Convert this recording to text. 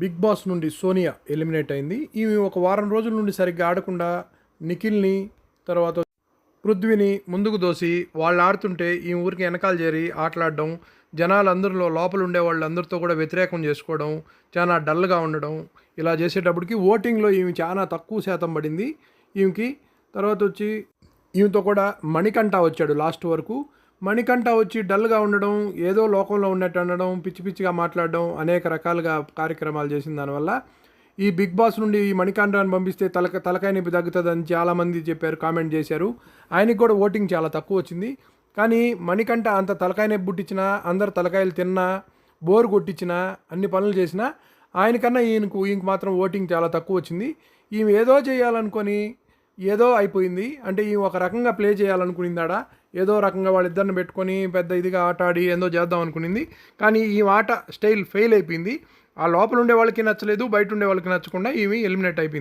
Big boss నుండి Sonia eliminate అయింది. ఈమె ఒక వారం రోజుల నుండి సరిగ్గా ఆడకుండా నిఖిల్ని తర్వాత పృథ్వీని ముందుకు దోసి వాళ్ళు ఆడుతుంటే ఈ ఊరికి వెనకాల చేరి ఆటలాడడం జనాలందరిలో లోపల ఉండే వాళ్ళందరితో కూడా వ్యతిరేకం చేసుకోవడం చాలా డల్గా ఉండడం ఇలా చేసేటప్పటికి ఓటింగ్లో ఈమె చాలా తక్కువ శాతం పడింది. ఈమెకి తర్వాత వచ్చి ఈమెతో కూడా మణికంఠ వచ్చాడు లాస్ట్ వరకు. మణికంఠ వచ్చి డల్గా ఉండడం ఏదో లోకంలో ఉన్నట్టు అనడం పిచ్చి పిచ్చిగా మాట్లాడడం అనేక రకాలుగా కార్యక్రమాలు చేసిన దానివల్ల. ఈ బిగ్ బాస్ నుండి ఈ మణికంఠాన్ని పంపిస్తే తలక తలకాయ నొప్పి తగ్గుతుందని చాలామంది చెప్పారు కామెంట్ చేశారు. ఆయనకి కూడా ఓటింగ్ చాలా తక్కువ వచ్చింది. కానీ మణికంఠ అంత తలకాయ నొప్పి పుట్టించినా అందరు తలకాయలు తిన్నా బోర్ కొట్టించినా అన్ని పనులు చేసినా ఆయనకన్నా ఈయనకు ఈయనకు మాత్రం ఓటింగ్ చాలా తక్కువ వచ్చింది. ఈమె ఏదో చేయాలనుకొని ఏదో అయిపోయింది. అంటే ఈ ఒక రకంగా ప్లే చేయాలనుకునిందాడ? ఏదో రకంగా వాళ్ళిద్దరిని పెట్టుకొని పెద్ద ఇదిగా ఆట ఆడి ఏదో చేద్దాం అనుకునింది. కానీ ఈ ఆట స్టైల్ ఫెయిల్ అయిపోయింది. ఆ లోపల ఉండే వాళ్ళకి నచ్చలేదు బయట ఉండే వాళ్ళకి నచ్చకుండా ఈమె ఎలిమినేట్ అయిపోయింది.